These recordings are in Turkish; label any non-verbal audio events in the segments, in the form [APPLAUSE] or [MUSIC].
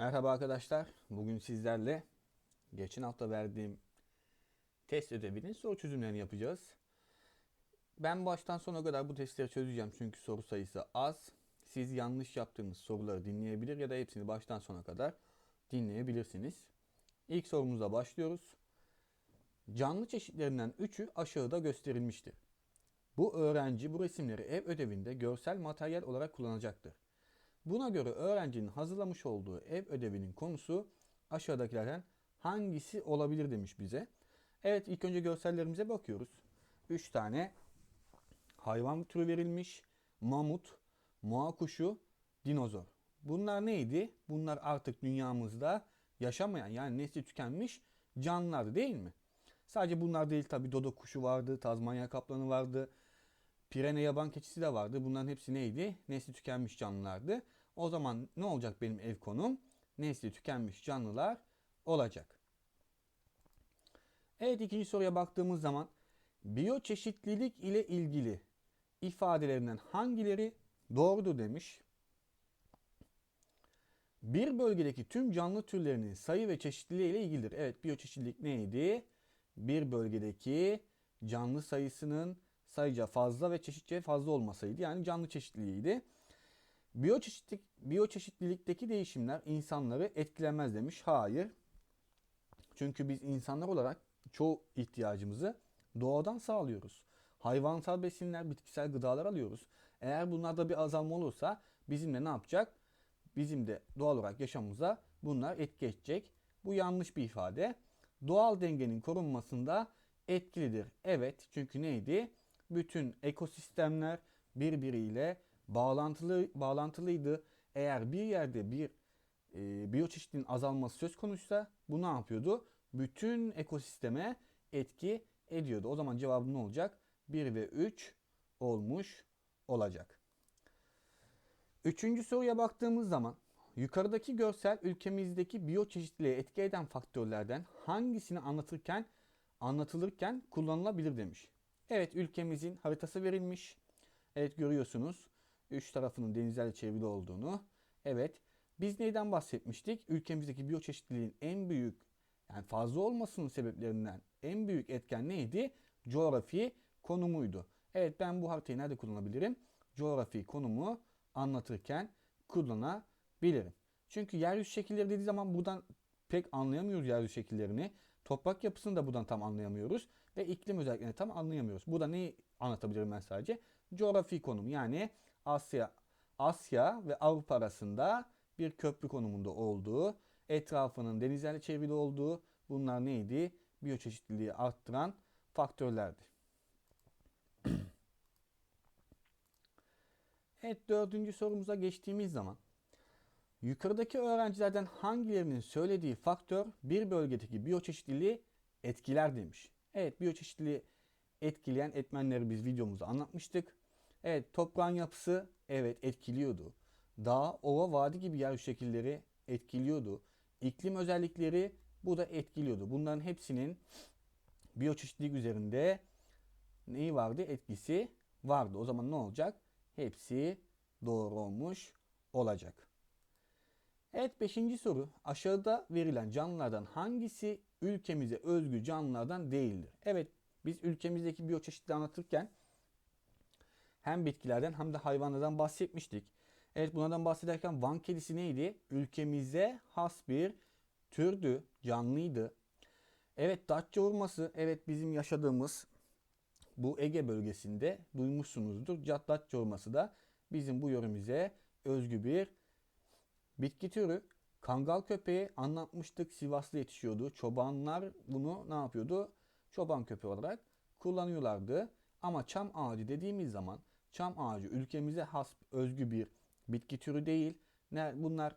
Merhaba arkadaşlar. Bugün sizlerle geçen hafta verdiğim test ödevinin soru çözümlerini yapacağız. Ben baştan sona kadar bu testleri çözeceğim çünkü soru sayısı az. Siz yanlış yaptığınız soruları dinleyebilir ya da hepsini baştan sona kadar dinleyebilirsiniz. İlk sorumuza başlıyoruz. Canlı çeşitlerinden 3'ü aşağıda gösterilmiştir. Bu öğrenci bu resimleri ev ödevinde görsel materyal olarak kullanacaktır. Buna göre öğrencinin hazırlamış olduğu ev ödevinin konusu aşağıdakilerden hangisi olabilir demiş bize. Evet ilk önce görsellerimize bakıyoruz. 3 tane hayvan türü verilmiş. Mamut, moğa kuşu, dinozor. Bunlar neydi? Bunlar artık dünyamızda yaşamayan yani nesli tükenmiş canlılar değil mi? Sadece bunlar değil tabi dodo kuşu vardı, Tazmanya kaplanı vardı, Pirene yaban keçisi de vardı. Bunların hepsi neydi? Nesli tükenmiş canlılardı. O zaman ne olacak benim ev konum? Nesli tükenmiş canlılar olacak. Evet ikinci soruya baktığımız zaman biyoçeşitlilik ile ilgili ifadelerinden hangileri doğrudur demiş. Bir bölgedeki tüm canlı türlerinin sayı ve çeşitliliği ile ilgilidir. Evet biyoçeşitlilik neydi? Bir bölgedeki canlı sayısının sayıca fazla ve çeşitçe fazla olmasıydı. Yani canlı çeşitliliğiydi. Biyoçeşitlilik, biyoçeşitlilikteki değişimler insanları etkilemez demiş. Hayır. Çünkü biz insanlar olarak çoğu ihtiyacımızı doğadan sağlıyoruz. Hayvansal besinler, bitkisel gıdalar alıyoruz. Eğer bunlarda bir azalma olursa bizim de ne yapacak? Bizim de doğal olarak yaşamımıza bunlar etki edecek. Bu yanlış bir ifade. Doğal dengenin korunmasında etkilidir. Evet çünkü neydi? Bütün ekosistemler birbiriyle bağlantılı bağlantılıydı. Eğer bir yerde bir e, biyoçeşitliliğin azalması söz konuysa bu ne yapıyordu? Bütün ekosisteme etki ediyordu. O zaman cevabım ne olacak? 1 ve 3 olmuş olacak. Üçüncü soruya baktığımız zaman yukarıdaki görsel ülkemizdeki biyoçeşitliliğe etki eden faktörlerden hangisini anlatırken anlatılırken kullanılabilir demiş. Evet ülkemizin haritası verilmiş. Evet görüyorsunuz üç tarafının denizlerle çevrili olduğunu. Evet biz neyden bahsetmiştik? Ülkemizdeki biyoçeşitliliğin en büyük yani fazla olmasının sebeplerinden en büyük etken neydi? Coğrafi konumuydu. Evet ben bu haritayı nerede kullanabilirim? Coğrafi konumu anlatırken kullanabilirim. Çünkü yeryüzü şekilleri dediği zaman buradan pek anlayamıyoruz yeryüzü şekillerini. Toprak yapısını da buradan tam anlayamıyoruz. Ve iklim özelliklerini tam anlayamıyoruz. Burada neyi anlatabilirim ben sadece? Coğrafi konum yani Asya, Asya ve Avrupa arasında bir köprü konumunda olduğu, etrafının denizlerle çevrili olduğu bunlar neydi? Biyoçeşitliliği arttıran faktörlerdi. [CLEARS THROAT] evet dördüncü sorumuza geçtiğimiz zaman yukarıdaki öğrencilerden hangilerinin söylediği faktör bir bölgedeki biyoçeşitliliği etkiler demiş. Evet biyoçeşitliliği etkileyen etmenleri biz videomuzda anlatmıştık. Evet toprağın yapısı evet etkiliyordu. Dağ, ova, vadi gibi yer şekilleri etkiliyordu. İklim özellikleri bu da etkiliyordu. Bunların hepsinin biyoçeşitlilik üzerinde neyi vardı? Etkisi vardı. O zaman ne olacak? Hepsi doğru olmuş olacak. Evet beşinci soru. Aşağıda verilen canlılardan hangisi ülkemize özgü canlılardan değildir? Evet biz ülkemizdeki biyoçeşitliliği anlatırken hem bitkilerden hem de hayvanlardan bahsetmiştik. Evet bunlardan bahsederken Van kedisi neydi? Ülkemize has bir türdü, canlıydı. Evet Datça vurması, evet bizim yaşadığımız bu Ege bölgesinde duymuşsunuzdur. Datça vurması da bizim bu yöremize özgü bir bitki türü. Kangal köpeği anlatmıştık Sivas'ta yetişiyordu. Çobanlar bunu ne yapıyordu? Çoban köpeği olarak kullanıyorlardı. Ama çam ağacı dediğimiz zaman çam ağacı ülkemize has özgü bir bitki türü değil. Bunlar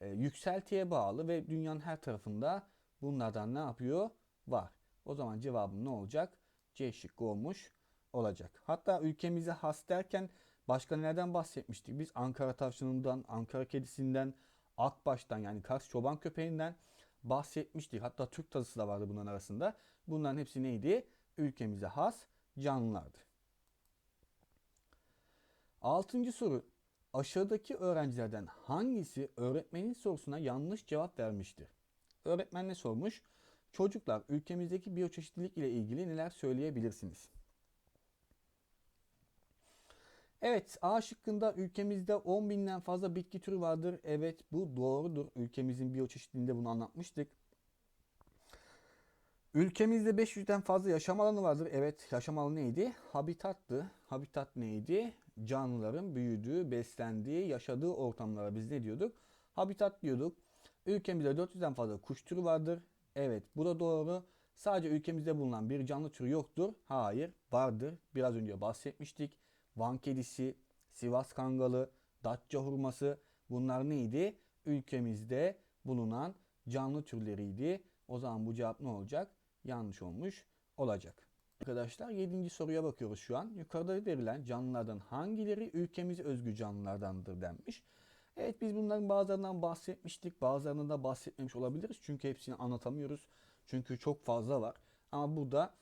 e, yükseltiye bağlı ve dünyanın her tarafında bunlardan ne yapıyor? Var. O zaman cevabım ne olacak? C şıkkı olmuş olacak. Hatta ülkemize has derken başka nelerden bahsetmiştik? Biz Ankara tavşanından, Ankara kedisinden, akbaştan yani Kars çoban köpeğinden bahsetmiştik. Hatta Türk tazısı da vardı bunların arasında. Bunların hepsi neydi? Ülkemize has canlılardı. Altıncı soru. aşağıdaki öğrencilerden hangisi öğretmenin sorusuna yanlış cevap vermiştir? Öğretmen ne sormuş? Çocuklar ülkemizdeki biyoçeşitlilik ile ilgili neler söyleyebilirsiniz? Evet A şıkkında ülkemizde 10 binden fazla bitki türü vardır. Evet bu doğrudur. Ülkemizin biyoçeşitliliğinde bunu anlatmıştık. Ülkemizde 500'den fazla yaşam alanı vardır. Evet yaşam alanı neydi? Habitattı. Habitat neydi? Canlıların büyüdüğü, beslendiği, yaşadığı ortamlara biz ne diyorduk? Habitat diyorduk. Ülkemizde 400'den fazla kuş türü vardır. Evet bu da doğru. Sadece ülkemizde bulunan bir canlı türü yoktur. Hayır vardır. Biraz önce bahsetmiştik. Van kedisi, Sivas kangalı, Datça hurması bunlar neydi? Ülkemizde bulunan canlı türleriydi. O zaman bu cevap ne olacak? Yanlış olmuş olacak. Arkadaşlar 7. soruya bakıyoruz şu an. Yukarıda verilen canlılardan hangileri ülkemize özgü canlılardandır denmiş. Evet biz bunların bazılarından bahsetmiştik. Bazılarından da bahsetmemiş olabiliriz. Çünkü hepsini anlatamıyoruz. Çünkü çok fazla var. Ama burada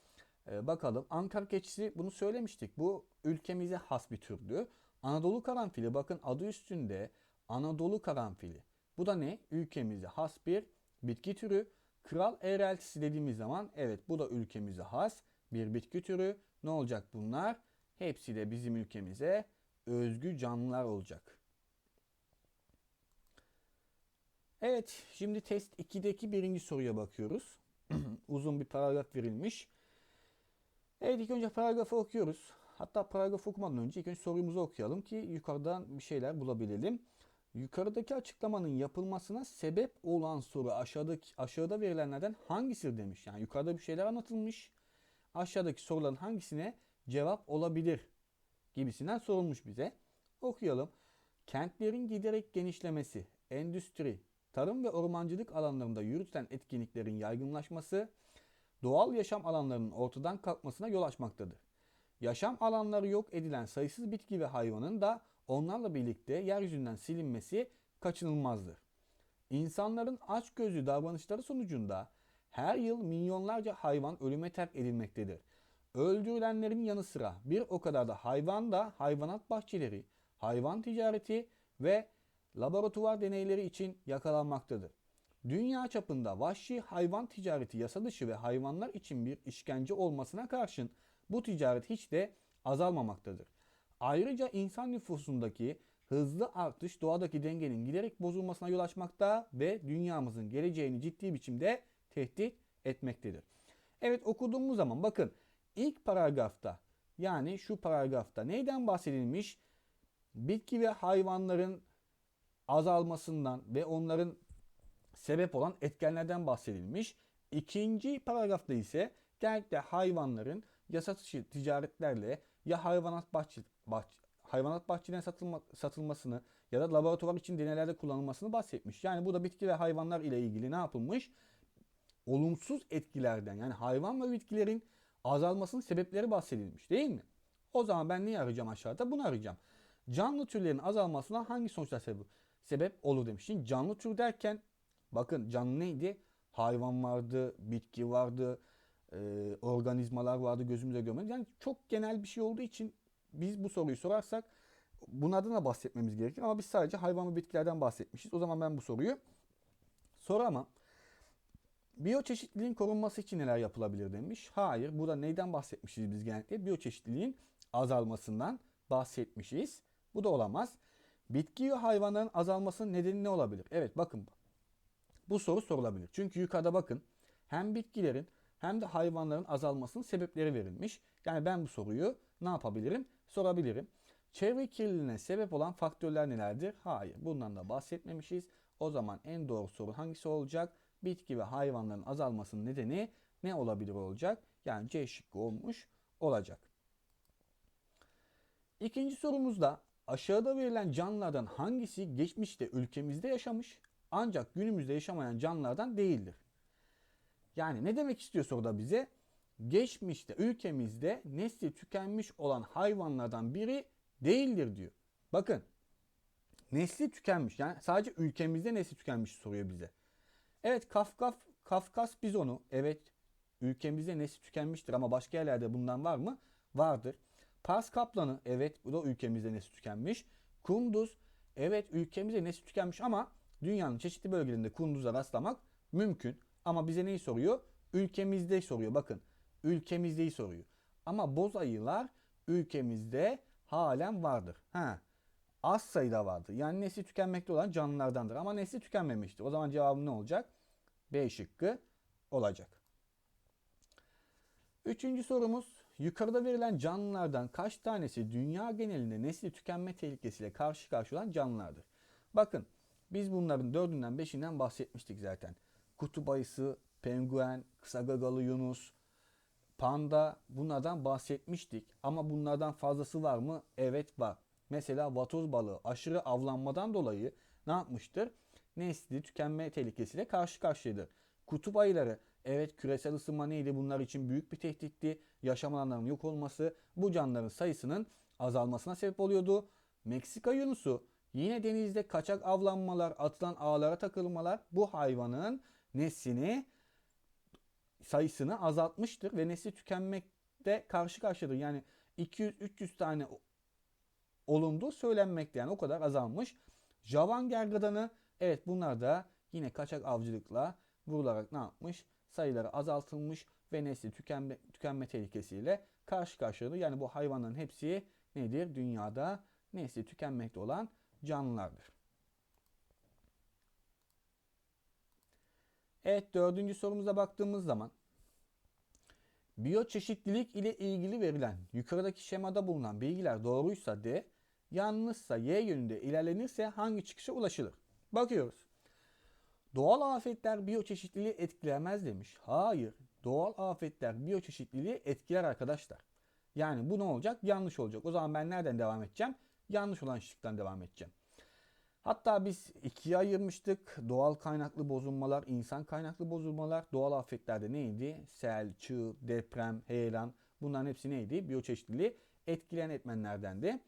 e, bakalım Ankara keçisi bunu söylemiştik. Bu ülkemize has bir türdü. Anadolu karanfili bakın adı üstünde Anadolu karanfili. Bu da ne? Ülkemize has bir bitki türü. Kral eğreltisi dediğimiz zaman evet bu da ülkemize has bir bitki türü. Ne olacak bunlar? Hepsi de bizim ülkemize özgü canlılar olacak. Evet, şimdi test 2'deki birinci soruya bakıyoruz. [CLEARS THROAT] Uzun bir paragraf verilmiş. Evet, ilk önce paragrafı okuyoruz. Hatta paragrafı okumadan önce ilk önce sorumuzu okuyalım ki yukarıdan bir şeyler bulabilelim. Yukarıdaki açıklamanın yapılmasına sebep olan soru aşağıdaki aşağıda verilenlerden hangisidir demiş. Yani yukarıda bir şeyler anlatılmış. Aşağıdaki soruların hangisine cevap olabilir gibisinden sorulmuş bize. Okuyalım. Kentlerin giderek genişlemesi, endüstri, tarım ve ormancılık alanlarında yürütülen etkinliklerin yaygınlaşması, doğal yaşam alanlarının ortadan kalkmasına yol açmaktadır. Yaşam alanları yok edilen sayısız bitki ve hayvanın da onlarla birlikte yeryüzünden silinmesi kaçınılmazdır. İnsanların açgözlü davranışları sonucunda her yıl milyonlarca hayvan ölüme terk edilmektedir. Öldürülenlerin yanı sıra bir o kadar da hayvan da hayvanat bahçeleri, hayvan ticareti ve laboratuvar deneyleri için yakalanmaktadır. Dünya çapında vahşi hayvan ticareti yasa dışı ve hayvanlar için bir işkence olmasına karşın bu ticaret hiç de azalmamaktadır. Ayrıca insan nüfusundaki hızlı artış doğadaki dengenin giderek bozulmasına yol açmakta ve dünyamızın geleceğini ciddi biçimde tehdit etmektedir. Evet okuduğumuz zaman bakın ilk paragrafta yani şu paragrafta neyden bahsedilmiş? Bitki ve hayvanların azalmasından ve onların sebep olan etkenlerden bahsedilmiş. İkinci paragrafta ise genellikle hayvanların yasa dışı ticaretlerle ya hayvanat bahçe, bahçe hayvanat bahçeden satılma, satılmasını ya da laboratuvar için deneylerde kullanılmasını bahsetmiş. Yani bu da bitki ve hayvanlar ile ilgili ne yapılmış? Olumsuz etkilerden yani hayvan ve bitkilerin azalmasının sebepleri bahsedilmiş değil mi? O zaman ben neyi arayacağım aşağıda? Bunu arayacağım. Canlı türlerin azalmasına hangi sonuçlar sebep, sebep olur demiş. Şimdi canlı tür derken bakın canlı neydi? Hayvan vardı, bitki vardı, e, organizmalar vardı gözümüze görmedi. Yani çok genel bir şey olduğu için biz bu soruyu sorarsak bunlardan da bahsetmemiz gerekir. Ama biz sadece hayvan ve bitkilerden bahsetmişiz. O zaman ben bu soruyu soramam. Biyoçeşitliliğin korunması için neler yapılabilir demiş. Hayır. Burada neyden bahsetmişiz biz genellikle? Biyoçeşitliliğin azalmasından bahsetmişiz. Bu da olamaz. Bitki ve hayvanların azalmasının nedeni ne olabilir? Evet bakın bu soru sorulabilir. Çünkü yukarıda bakın hem bitkilerin hem de hayvanların azalmasının sebepleri verilmiş. Yani ben bu soruyu ne yapabilirim? Sorabilirim. Çevre kirliliğine sebep olan faktörler nelerdir? Hayır. Bundan da bahsetmemişiz. O zaman en doğru soru hangisi olacak? Bitki ve hayvanların azalmasının nedeni ne olabilir olacak? Yani C şıkkı olmuş olacak. İkinci sorumuzda aşağıda verilen canlılardan hangisi geçmişte ülkemizde yaşamış ancak günümüzde yaşamayan canlılardan değildir? Yani ne demek istiyor soruda bize? Geçmişte ülkemizde nesli tükenmiş olan hayvanlardan biri değildir diyor. Bakın nesli tükenmiş yani sadece ülkemizde nesli tükenmiş soruyor bize. Evet Kafkaf, Kafkas bizonu evet ülkemizde nesli tükenmiştir ama başka yerlerde bundan var mı? Vardır. Pars kaplanı evet bu da ülkemizde nesli tükenmiş. Kunduz evet ülkemizde nesli tükenmiş ama dünyanın çeşitli bölgelerinde kunduza rastlamak mümkün. Ama bize neyi soruyor? Ülkemizde soruyor. Bakın ülkemizdeyi soruyor. Ama boz ayılar ülkemizde halen vardır. Ha, az sayıda vardır. Yani nesli tükenmekte olan canlılardandır. Ama nesli tükenmemiştir. O zaman cevabım ne olacak? B şıkkı olacak. Üçüncü sorumuz. Yukarıda verilen canlılardan kaç tanesi dünya genelinde nesli tükenme tehlikesiyle karşı karşıya olan canlılardır? Bakın biz bunların dördünden beşinden bahsetmiştik zaten. Kutup ayısı, penguen, kısa gagalı yunus, panda bunlardan bahsetmiştik. Ama bunlardan fazlası var mı? Evet var. Mesela vatoz balığı aşırı avlanmadan dolayı ne yapmıştır? Nesli tükenme tehlikesiyle karşı karşıyadır. Kutup ayıları evet küresel ısınma neydi? Bunlar için büyük bir tehditti. Yaşam alanlarının yok olması bu canlıların sayısının azalmasına sebep oluyordu. Meksika yunusu yine denizde kaçak avlanmalar, atılan ağlara takılmalar bu hayvanın neslini sayısını azaltmıştır ve nesli tükenmekte karşı karşıyadır. Yani 200-300 tane olunduğu söylenmekte yani o kadar azalmış. Javan gergedanı evet bunlar da yine kaçak avcılıkla vurularak ne yapmış? Sayıları azaltılmış ve nesli tükenme, tükenme tehlikesiyle karşı karşıyadır. Yani bu hayvanların hepsi nedir? Dünyada nesli tükenmekte olan canlılardır. Evet dördüncü sorumuza baktığımız zaman biyoçeşitlilik ile ilgili verilen yukarıdaki şemada bulunan bilgiler doğruysa D, yanlışsa Y yönünde ilerlenirse hangi çıkışa ulaşılır? Bakıyoruz. Doğal afetler biyoçeşitliliği etkilemez demiş. Hayır. Doğal afetler biyoçeşitliliği etkiler arkadaşlar. Yani bu ne olacak? Yanlış olacak. O zaman ben nereden devam edeceğim? Yanlış olan şıktan devam edeceğim. Hatta biz ikiye ayırmıştık. Doğal kaynaklı bozulmalar, insan kaynaklı bozulmalar. Doğal afetlerde neydi? Sel, çığ, deprem, heyelan bunların hepsi neydi? Biyoçeşitliliği etkileyen etmenlerdendi.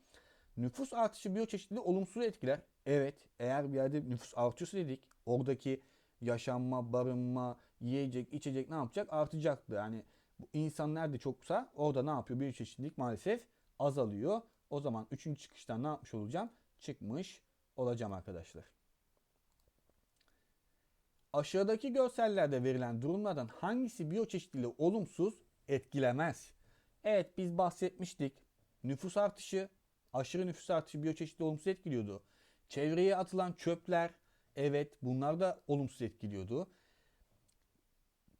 Nüfus artışı biyoçeşitliliği olumsuz etkiler. Evet eğer bir yerde nüfus artıyorsa dedik oradaki yaşanma, barınma, yiyecek, içecek ne yapacak? Artacaktı. Yani bu insan nerede çoksa orada ne yapıyor? Biyoçeşitlilik maalesef azalıyor. O zaman üçüncü çıkıştan ne yapmış olacağım? Çıkmış olacağım arkadaşlar. Aşağıdaki görsellerde verilen durumlardan hangisi biyoçeşitliliği olumsuz etkilemez? Evet biz bahsetmiştik. Nüfus artışı, aşırı nüfus artışı biyoçeşitliliği olumsuz etkiliyordu. Çevreye atılan çöpler, evet bunlar da olumsuz etkiliyordu.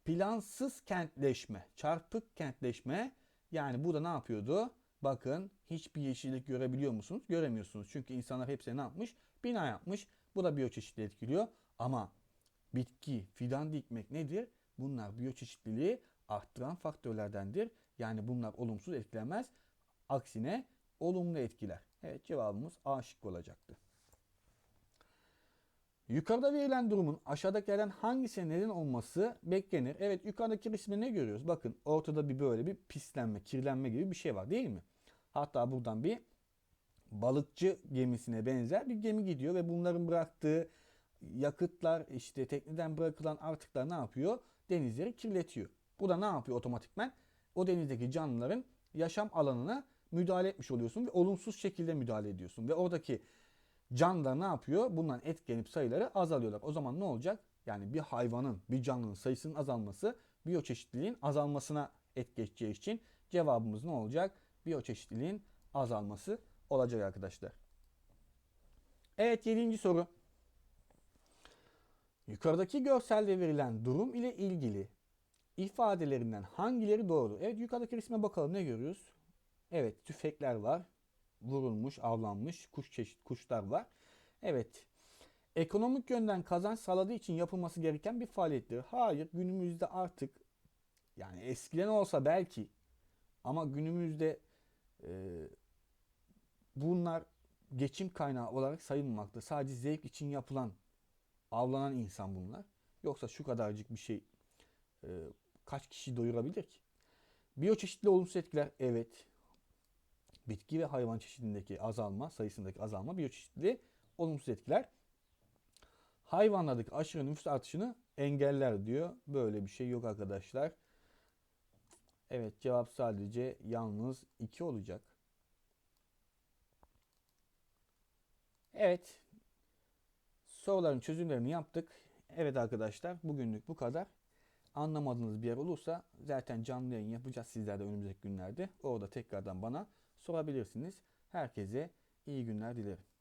Plansız kentleşme, çarpık kentleşme yani bu da ne yapıyordu? Bakın hiçbir yeşillik görebiliyor musunuz? Göremiyorsunuz. Çünkü insanlar hepsine ne yapmış? Bina yapmış. Bu da biyoçeşitliliği etkiliyor. Ama bitki, fidan dikmek nedir? Bunlar biyoçeşitliliği arttıran faktörlerdendir. Yani bunlar olumsuz etkilemez. Aksine olumlu etkiler. Evet cevabımız A şıkkı olacaktı. Yukarıda verilen durumun aşağıdakilerden hangisine neden olması beklenir? Evet yukarıdaki resmi ne görüyoruz? Bakın ortada bir böyle bir pislenme, kirlenme gibi bir şey var değil mi? Hatta buradan bir balıkçı gemisine benzer bir gemi gidiyor ve bunların bıraktığı yakıtlar işte tekneden bırakılan artıklar ne yapıyor? Denizleri kirletiyor. Bu da ne yapıyor otomatikmen? O denizdeki canlıların yaşam alanına müdahale etmiş oluyorsun ve olumsuz şekilde müdahale ediyorsun. Ve oradaki canlılar ne yapıyor? Bundan etkilenip sayıları azalıyorlar. O zaman ne olacak? Yani bir hayvanın, bir canlının sayısının azalması biyoçeşitliliğin azalmasına etki edeceği için cevabımız ne olacak? Biyoçeşitliliğin azalması olacak arkadaşlar. Evet yedinci soru. Yukarıdaki görselde verilen durum ile ilgili ifadelerinden hangileri doğru? Evet yukarıdaki resme bakalım ne görüyoruz? Evet tüfekler var. Vurulmuş, avlanmış kuş çeşit kuşlar var. Evet. Ekonomik yönden kazanç sağladığı için yapılması gereken bir faaliyettir. Hayır günümüzde artık yani eskiden olsa belki ama günümüzde bunlar geçim kaynağı olarak sayılmamakta. Sadece zevk için yapılan, avlanan insan bunlar. Yoksa şu kadarcık bir şey e, kaç kişi doyurabilir ki? Biyoçeşitli olumsuz etkiler evet. Bitki ve hayvan çeşidindeki azalma, sayısındaki azalma biyoçeşitli olumsuz etkiler. Hayvanlardaki aşırı nüfus artışını engeller diyor. Böyle bir şey yok arkadaşlar. Evet cevap sadece yalnız 2 olacak. Evet. Soruların çözümlerini yaptık. Evet arkadaşlar bugünlük bu kadar. Anlamadığınız bir yer olursa zaten canlı yayın yapacağız sizler de önümüzdeki günlerde. Orada tekrardan bana sorabilirsiniz. Herkese iyi günler dilerim.